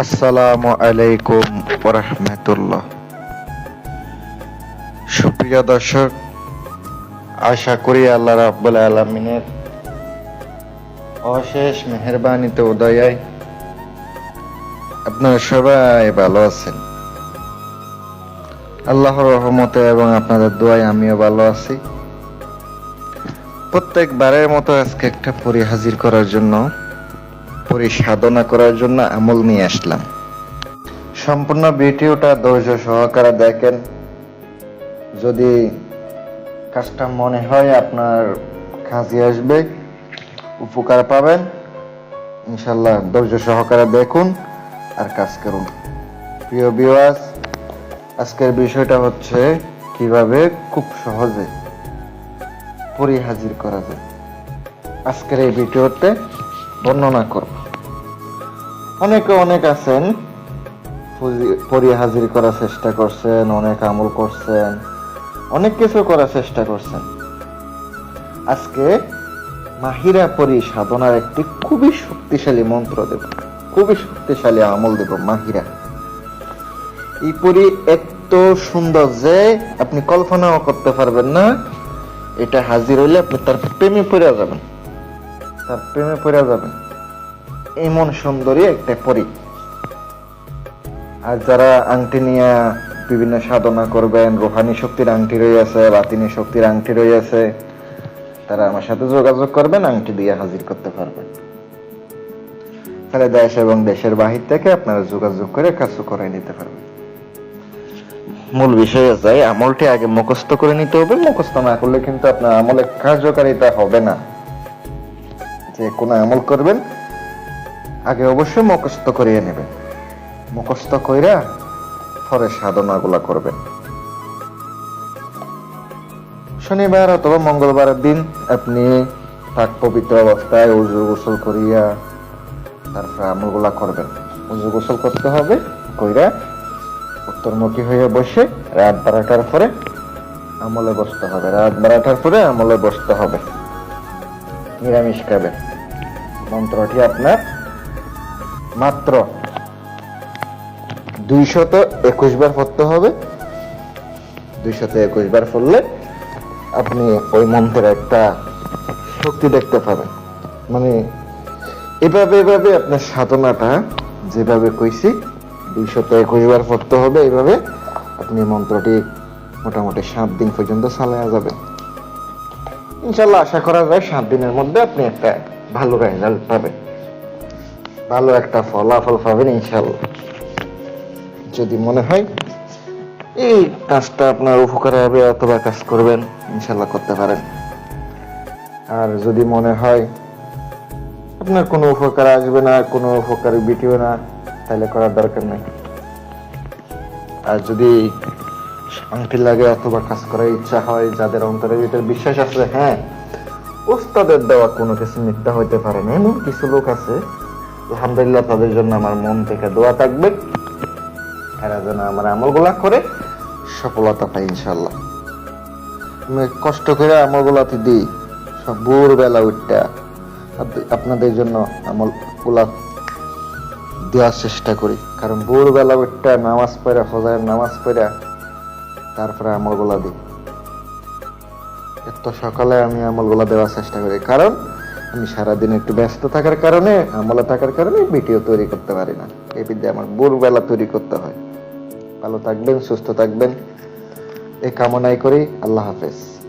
আসসালামু আলাইকুম রহমতুল্লাহ সুপ্রিয় দর্শক, আশা করি আল্লাহ রাব্বুল আলমিনের অশেষ মেহরবানিতে উদয়ায় আপনারা সবাই ভালো আছেন। আল্লাহর রহমতে এবং আপনাদের দোয়ায় আমিও ভালো আছি। প্রত্যেকবারের মতো আজকে একটা পরি হাজির করার জন্য পরিসাধনা করার জন্য আমল নিয়ে আসলাম। সম্পূর্ণ ভিডিওটা ধৈর্য সহকারে দেখেন। যদি কাজটা মনে হয় আপনার কাজে আসবে, উপকার পাবেন ইনশাল্লাহ ধৈর্য সহকারে দেখুন আর কাজ করুন। প্রিয় বিওয়াস আজকের বিষয়টা হচ্ছে কীভাবে খুব সহজে পরিহাজির করা যায়। আজকের এই ভিডিওতে বর্ণনা করব। অনেকে অনেক আছেন পরি হাজির করার চেষ্টা করছেন, অনেক আমল করছেন, অনেক কিছু করার চেষ্টা করছেন। আজকে মাহিরা পরি সাধনার একটি খুবই শক্তিশালী মন্ত্র দেব, খুবই শক্তিশালী আমল দেব মাহিরা। এই পরি এত সুন্দর যে আপনি কল্পনাও করতে পারবেন না, এটা হাজির হইলে আপনি তার প্রেমে পড়ে যাবেন। তার প্রেমে পড়ে যাবেন। এমন সুন্দরী একটা পরী। আর যারা আংটি নিয়ে বিভিন্ন সাধনা করবেন, রোহানি শক্তির আংটি রয়েছে বাতিনি শক্তির আংটি রয়েছে তারা আমার সাথে যোগাযোগ করবেন, আংটি দিয়ে হাজির করতে পারবেন। তাহলে দেশ এবং দেশের বাহির থেকে আপনারা যোগাযোগ করে কাজ করে নিতে পারবেন। মূল বিষয় আছে আমলটি আগে মুখস্থ করে নিতে হবে। মুখস্থ না করলে কিন্তু আপনার আমলের কার্যকারিতা হবে না। যে কোনো আমল করবেন আগে অবশ্যই মুখস্থ করিয়ে নেবেন। মুখস্থ কইরা পরে সাধনাগুলা করবেন। শনিবার অথবা মঙ্গলবারের দিন আপনি পাক পবিত্র অবস্থায় উজু গোসল করিয়া তারপর আমলগুলা করবেন। উজু গোসল করতে হবে, কইরা উত্তরমুখী হয়ে বসে রাত বারোটার পরে আমলে বসতে হবে। রাত বারোটার পরে আমলে বসতে হবে। নিরামিষ খাবেন। মন্ত্রটি আপনার মাত্র দুইশত একুশ বার পড়তে হবে। দুইশত একুশ বার পড়লে আপনি ওই মন্ত্রের একটা শক্তি দেখতে পাবেন। মানে এভাবে এভাবে আপনার সাধনাটা যেভাবে কইছি, দুইশত একুশ বার পড়তে হবে এইভাবে আপনি মন্ত্রটি মোটামুটি সাত দিন পর্যন্ত চালায়া যাবে ইনশাল্লাহ আশা করা যায় সাত দিনের মধ্যে আপনি একটা ভালো রেজাল্ট পাবেন। ভালো একটা ফলাফল পাবেন ইনশাল্লাহ যদি মনে হয় এই কাজটা আপনার উপকারে হবে অথবা কাজ করবেন ইনশাল্লাহ করতে পারেন। আর যদি মনে হয় আপনার কোনো উপকার আসবে না, কোনো উপকার বিটিও না, তাহলে করার দরকার নেই। আর যদি শান্তি লাগে অথবা কাজ করার ইচ্ছা হয়, যাদের অন্তরের ভিতরে বিশ্বাস আছে হ্যাঁ ওস্তাদের দেওয়া কোনো কিছু মিথ্যা হইতে পারে না। এমন কিছু লোক আছে আলহামদুলিল্লাহ, তাদের জন্য আমার মন থেকে দোয়া থাকবে। এরা যেন আমার আমলগুলা করে, সফলতা পাই ইনশাল্লাহ আমি কষ্ট করে আমলগুলাতে দিই, সব ভোরবেলা উঠটা। আপনাদের জন্য আমলগুলা দেওয়ার চেষ্টা করি। কারণ ভোরবেলা উঠটা, নামাজ পড়া, ফজরের নামাজ পড়া, তারপরে আমলগুলা দিই। এত সকালে আমি আমলগুলা দেওয়ার চেষ্টা করি। কারণ আমি সারাদিন একটু ব্যস্ত থাকার কারণে, আমলা থাকার কারণে ভিডিও তৈরি করতে পারি না। এই বিদ্যা আমার ভোরবেলা তৈরি করতে হয়। ভালো থাকবেন, সুস্থ থাকবেন। এ কামনাই করি। আল্লাহ হাফেজ।